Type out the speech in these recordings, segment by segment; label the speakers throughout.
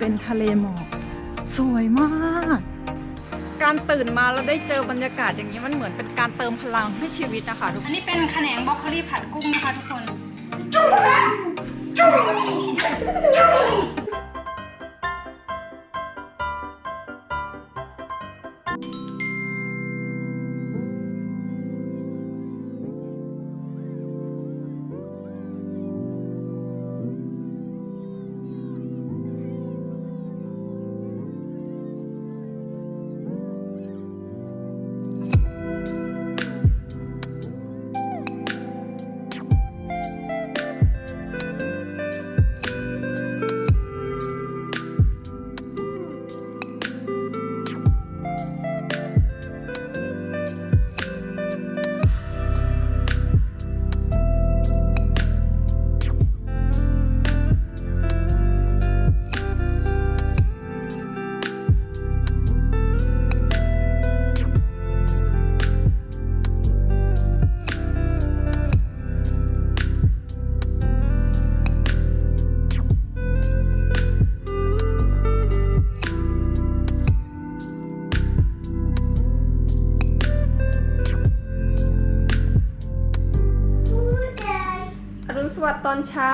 Speaker 1: เป็นทะเลหมอกสวยมาก การตื่นมาแล้วได้เจอบรรยากาศอย่างนี้มันเหมือนเป็นการเติมพลังให้ชีวิตนะคะทุก
Speaker 2: อันนี้เป็นแขนงบรอกโคลีผัดกุ้งนะคะทุกคน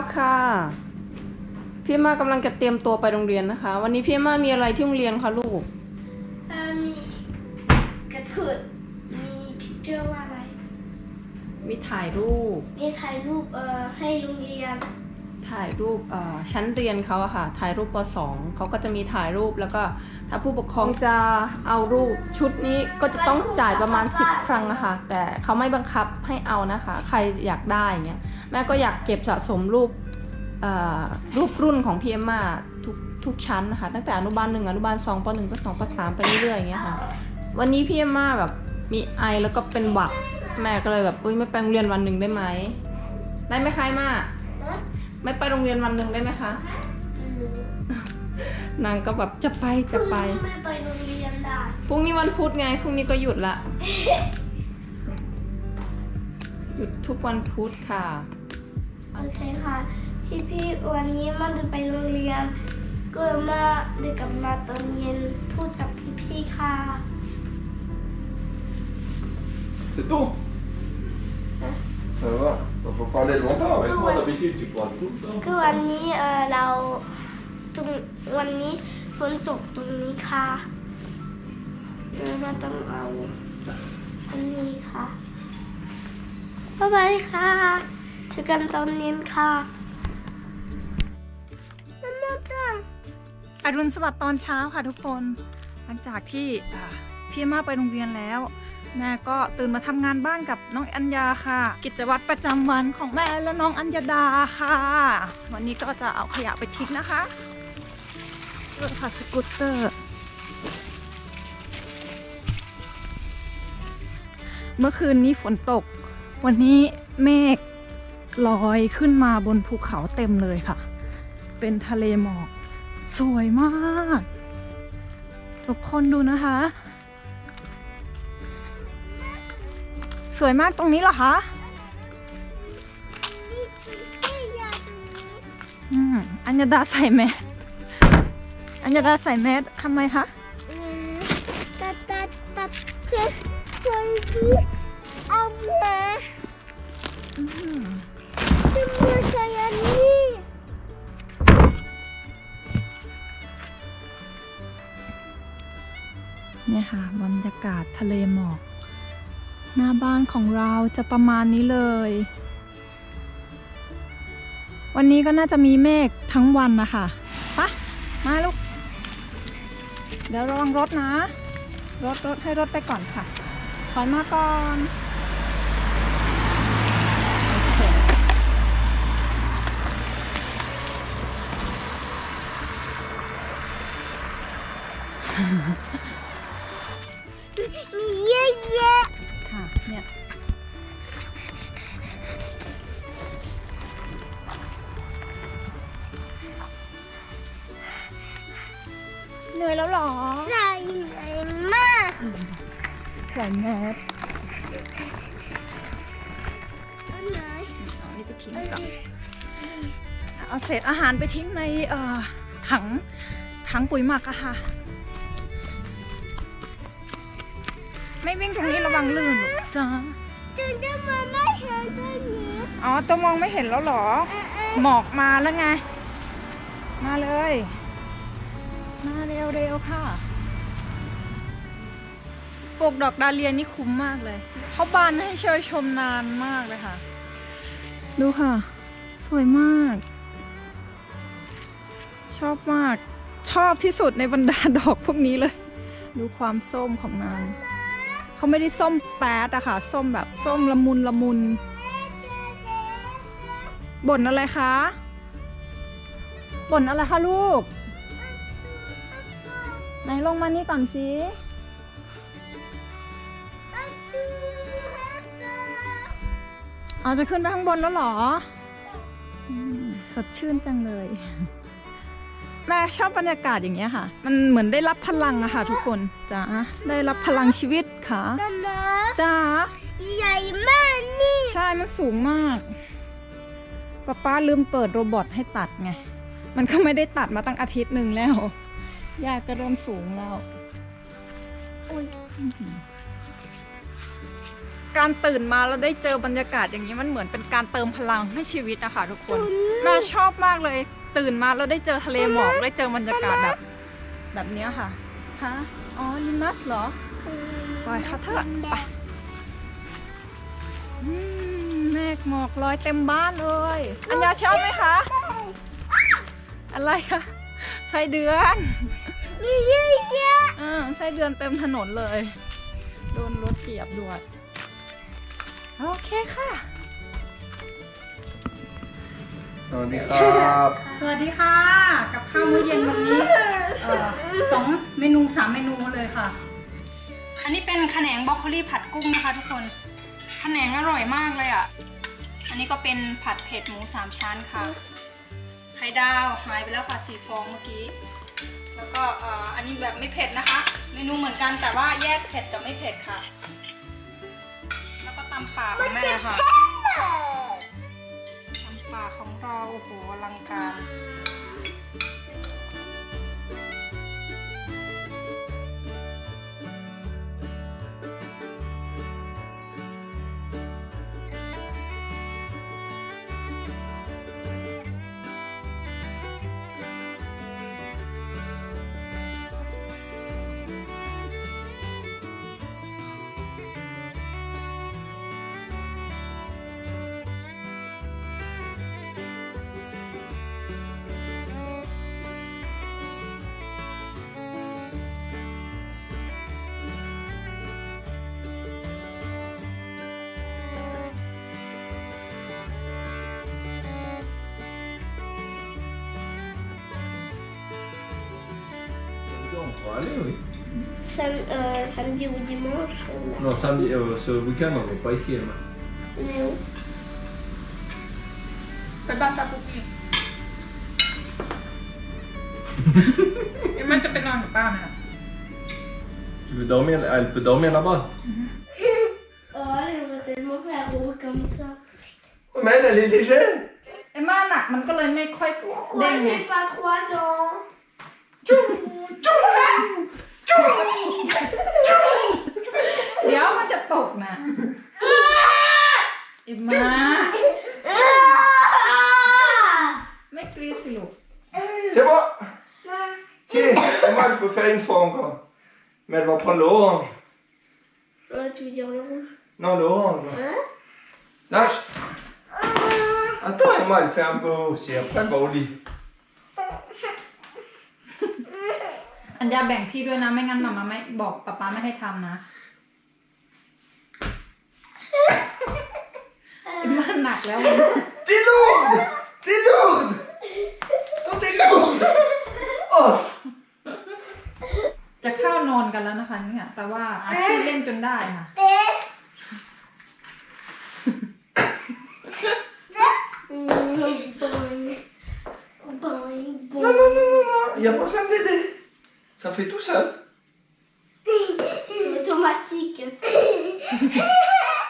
Speaker 1: ดิ์ตอนเช้าค่ะ พี่มากำลังจะเตรียมตัวไปโรงเรียนนะคะ วันนี้พี่มามีอะไรที่โรงเรียนคะลูก
Speaker 3: เอ่อมีกระถุดมีพิเจอร์ว่าอะไร
Speaker 1: มีถ่ายรูป
Speaker 3: มีถ่ายรูปเอ่อให้โรงเรียน
Speaker 1: ถ่ายรูปเอ่อชั้นเรียนเขาอะค่ะ ถ่ายรูปป .2 เขาก็จะมีถ่ายรูปแล้วก็ถ้าผู้ปกครองจะเอารูปชุดนี้ก็จะต้องจ่ายประมาณ 10 ครั้งนะคะแต่เขาไม่บังคับให้เอานะคะ ใครอยากได้อย่างเงี้ยแม่ก็อยากเก็บสะสมรูปเอ่อรูปรุ่นของพีเอ็มมาทุกทุกชั้นนะคะ ตั้งแต่อนุบาลหนึ่งอนุบาลสองปหนึ่งปสองปสามไปเรื่อยๆอย่างเงี้ยค่ะ วันนี้พี่เอ็มมาแบบมีไอแล้วก็เป็นหวัดแม่ก็เลยแบบอุ้ยไม่ไปโรงเรียนวันหนึ่งได้ไหมได้ไหมคะไอ้มา ไม่ไปโรงเรียนวันหนึ่งได้ไหมคะ นางก็แบบจะไปจะไป
Speaker 3: พรุ่งนี้ไม่ไปโรงเรียนได้
Speaker 1: พรุ่งนี้วันพุธไง พรุ่งนี้ก็หยุดละ หยุดทุกวันพุธค่ะ
Speaker 3: โอเคค่ะ พี่พี่ๆวันนี้มันจะไปโรงเรียนก็มาเด็กกลับมาตอนเย็นพูดกับพี่พี่ๆค่ะ
Speaker 4: C'est tout Ça va On peut parler longtemps avec moi, d'habitude tu parles tout le temps.
Speaker 3: คือวันนี้เออเราตรงวันนี้ฝนตกตรงนี้ค่ะเราต้องเอาอันนี้ค่ะบ๊ายบายค่ะเจอกันตอนเย็นค่ะนั่นนั่นจ้ะ
Speaker 1: อรุณสวัสดิ์ตอนเช้าค่ะทุกคน หลังจากที่อ่าพี่มาไปโรงเรียนแล้ว แม่ก็ตื่นมาทำงานบ้านกับน้องอัญญาค่ะ กิจวัตรประจำวันของแม่และน้องอัญญาดาค่ะ วันนี้ก็จะเอาขยะไปทิ้งนะคะรถค่ะสกูตเตอร์เมื่อคืนนี้ฝนตก วันนี้เมฆลอยขึ้นมาบนภูเขาเต็มเลยค่ะ เป็นทะเลหมอก สวยมาก ทุกคนดูนะคะ สวยมากตรงนี้เหรอคะอืมอัญญาดาใส่แมสอัญญาดาใส่แมสทำไมคะ
Speaker 3: ตัดตัดตัดเช็ดคนที่เอาเมือ
Speaker 1: อืม
Speaker 3: ที่มือใส่อันนี้
Speaker 1: เนี่ยค่ะบรรยากาศทะเลหมอก หน้าบ้านของเราจะประมาณนี้เลย วันนี้ก็น่าจะมีเมฆทั้งวันนะคะปะมาลูก เดี๋ยวระวังรถนะ รถรถให้รถไปก่อนค่ะ ถอยมาก่อนอ เหนื่อยแล้วเหรอ
Speaker 3: ใส่ไหนมาก
Speaker 1: ใส่แมส
Speaker 3: อันไหน
Speaker 1: เอานี่ไปทิ้งก่อนเอาเศษอาหารไปทิ้งในเอ่อถัง
Speaker 2: ถังปุ๋ยหมักอะค่ะ ไม่วิ่งตรงนี้ระวังลื่นลูกจ้า
Speaker 3: จุดจะมาไม่เห็นตรงนี้
Speaker 2: อ๋อตัวมองไม่เห็นแล้วเหรอ หมอกมาแล้วไง มาเลย มาเร็วๆค่ะปลูกดอกดาเลียนี่คุ้มมากเลย เขาบานให้เชยชมนานมากเลยค่ะ ดูค่ะ สวยมาก ชอบมาก ชอบที่สุดในบรรดาดอกพวกนี้เลย ดูความส้มของนางเขาไม่ได้ส้มแป๊ดอะค่ะ ส้มแบบส้มละมุนละมุน บ่นอะไรคะ บ่นอะไรคะลูก นลงมานี่ก่อนสิเอาจะขึ้นไปข้างบนแล้วเหรออืมสดชื่นจังเลย แม่ชอบบรรยากาศอย่างเงี้ยค่ะ มันเหมือนได้รับพลังอะค่ะ ทุกคนจ้าได้รับพลังชีวิตค่ะ
Speaker 3: มามา
Speaker 2: จ้า
Speaker 3: ใหญ่มากนี่
Speaker 2: ใช่มันสูงมากป๊าป้าลืมเปิดโรบอทให้ตัดไง มันก็ไม่ได้ตัดมาตั้งอาทิตย์หนึ่งแล้ว ยาก็เริ่มสูงแล้ว
Speaker 3: อุ๊ย
Speaker 2: การตื่นมาแล้วได้เจอบรรยากาศอย่างนี้มันเหมือนเป็นการเติมพลังให้ชีวิตนะคะทุกคนแม่ชอบมากเลย ตื่นมาแล้วได้เจอทะเลหมอกได้เจอบรรยากาศแบบ แบบเนี้ยค่ะฮะอ๋อลิมัสเหรอปล่อยเขาเถอะไปอืมเมฆหมอกลอยเต็มบ้านเลย อัญญาชอบไหมคะ อะไรคะ ไส้เดือน
Speaker 3: มีเยอะแยะ
Speaker 2: อ่าไส้เดือนเต็มถนนเลย โดนรถเหยียบด้วยโอเคค่ะ
Speaker 4: สวัสดีครับ
Speaker 2: สวัสดีค่ะ กับข้าวมื้อเย็นวันนี้เอ่อสองเมนูสามเมนูเลยค่ะ อันนี้เป็นขนงบรอกโคลีผัดกุ้งนะคะทุกคนขนงอร่อยมากเลยอะ อันนี้ก็เป็นผัดเผ็ดหมูสามชั้นค่ะ ไข่ดาวหายไปแล้วค่ะสีฟองเมื่อกี้ แล้วก็เอ่ออันนี้แบบไม่เผ็ดนะคะ เมนูเหมือนกันแต่ว่าแยกเผ็ดกับไม่เผ็ดค่ะ แล้วก็ตำป่าของแม่ค่ะตำป่าของเราโอ้โหอลังการ
Speaker 4: On pourra aller, oui.
Speaker 3: Sam- euh, samedi ou dimanche on a-
Speaker 4: Non, samedi, euh, ce week-end, on n'est pas ici, Emma.
Speaker 3: Mais où
Speaker 2: ไปบ้านตาปุกกี้มันจะไปนอนกับป้าไหมล่ะ
Speaker 4: Tu veux dormir Elle peut dormir là-bas.
Speaker 3: Oh, elle va tellement faire haut comme ça.
Speaker 4: Mais elle, elle est légère.
Speaker 2: ไอ้มาหนักมันก็เลยไม่ค่อยเด้
Speaker 3: Pourquoi
Speaker 2: งไง
Speaker 3: j'ai pas 3 ans
Speaker 2: เดี๋ยวมันจะตกนะไอ้มา
Speaker 3: Ah
Speaker 2: ไม่กรีดสิลูก
Speaker 4: C'est bon. Tiens, Emma, elle peut faire une fois encore. Mais elle va prendre l'orange.
Speaker 3: Ouais, tu veux dire le rouge
Speaker 4: Non, l'orange. là.
Speaker 3: Hein
Speaker 4: Lâche. Attends, Emma, elle fait un peu aussi. Après, elle va au lit.
Speaker 2: อันยาแบ่งพี่ด้วยนะ ไม่งั้นมามาไม่บอกป๊าป๊าไม่ให้ทำนะไอ้มาหนักแล้ว
Speaker 4: T'es lourde T'es lourde Oh, t'es lourde Oh
Speaker 2: จะเข้านอนกันแล้วนะคะเนี่ยแต่ว่าอาชีพเล่นจนได้ค่ะ
Speaker 3: Boing, boing, boing,
Speaker 4: Non,
Speaker 3: boing.
Speaker 4: non, non, non, non, il n'y a pas besoin d'aider. Ça fait tout seul
Speaker 3: C'est automatique.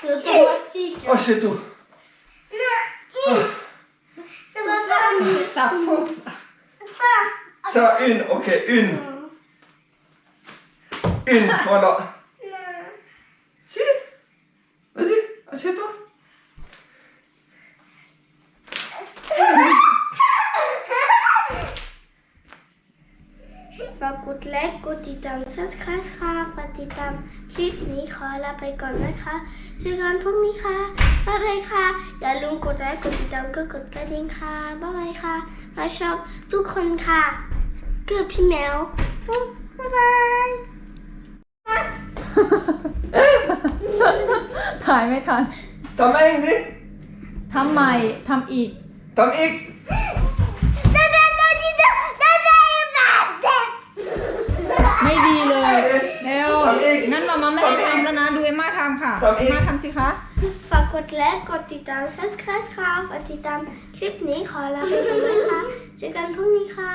Speaker 3: c'est automatique.
Speaker 4: Oh, c'est tout. Non.
Speaker 3: Ça va pas.
Speaker 2: Ça faut.
Speaker 3: Ça.
Speaker 4: Ça, une, ok, une. Une, voilà. Si Vas-y, assieds-toi.
Speaker 3: ดไลค์กดติดตาม subscribe ค่ะฝากติดตามคลิปนี้ขอลาไปก่อนนะคะเจอกันพรุ่งนี้ค่ะบ๊ายบายค่ะ อย่าลืมกดไลค์กดติดตามก็กดกระดิ่งค่ะบ๊ายบายค่ะมาชอบทุกคนค่ะเกือบพี่แมวบ๊ายบาย
Speaker 2: ถ่ายไม่ทัน
Speaker 4: Ta main, dis.
Speaker 2: ทำใหม่ทำอีก
Speaker 4: Ta ik.
Speaker 2: ไม่
Speaker 4: ทำ
Speaker 2: ค่ะ
Speaker 4: ทำอี
Speaker 2: เอกมม่าทำสิคะ
Speaker 3: ฝากกดไลค์กดติดตาม subscribe ค่ะฝากติดตามคลิปนี้ขอลาไปก่อนนะคะเจอกันพรุ่งนี้ค่ะ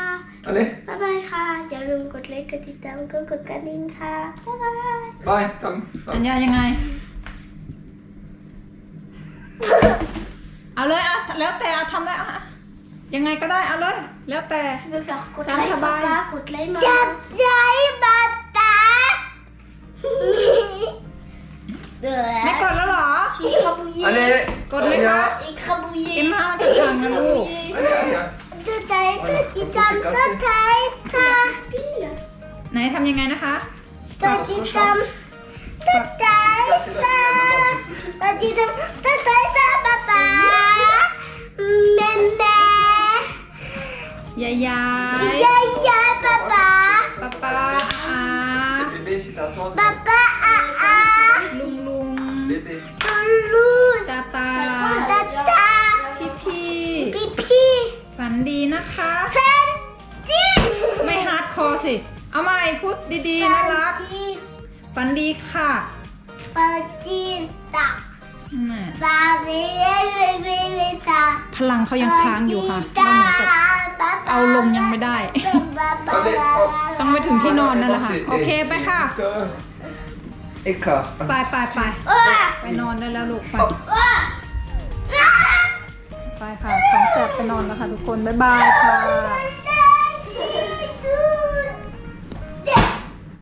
Speaker 4: Allez,
Speaker 3: บ๊ายบายค่ะ อย่าลืมกดไลค์กดติดตามก็กดกระดิ่งค่ะ บ๊ายบาย
Speaker 4: bye. Tam.
Speaker 2: อัญญายังไง เอาเลยอะแล้วแต่อะทำได้อะอะยังไงก็ได้เอาเลย แล้วแต่
Speaker 3: ไปฝากกด
Speaker 2: ตาม
Speaker 3: ไลค์
Speaker 2: ส
Speaker 3: ป๊า
Speaker 2: บาย
Speaker 3: ป๊ากดไลค์มา จับใจป๊าป๊า เดือ
Speaker 2: ไม่กดแล้วเหรอ
Speaker 3: อีคาบุย
Speaker 4: Allez.
Speaker 2: กดไหมคะ
Speaker 3: อีคาบุย
Speaker 2: เอมม่ามันจะพังนะลูก
Speaker 4: Allez, allez.
Speaker 3: ตัวใจตัวจีจำตัวใจค่ะพี่
Speaker 2: ไหนทำยังไงนะคะ
Speaker 3: ตัวจีจำตัวใจค่ะตัวจีจำตัวใจค่ะป๊าป๊าแม่แม่
Speaker 2: ยายยาย
Speaker 3: ยายยายป๊าป๊า
Speaker 2: ป้า สิ เอาใหม่พูดดีๆ น่ารัก
Speaker 3: จี
Speaker 2: ฝันดีค่ะ
Speaker 3: ปาจีตา
Speaker 2: อืม
Speaker 3: บาเบเบเบเบตา
Speaker 2: พลังเขายังค้างอยู่ค่ะมันเหมือนกับ เอาลงยังไม่ได้
Speaker 4: Allez, hop.
Speaker 2: ต้องไปถึงที่นอนนั่นแหละค่ะ
Speaker 4: C'est-
Speaker 2: โอเคไปค่ะ
Speaker 4: c'est huit heures. Écart.
Speaker 2: ไปไปไปไปนอนได้แล้วลูกไป ไปค่ะสองแสบไปนอนแล้วค่ะทุกคน บ๊ายบายค่ะ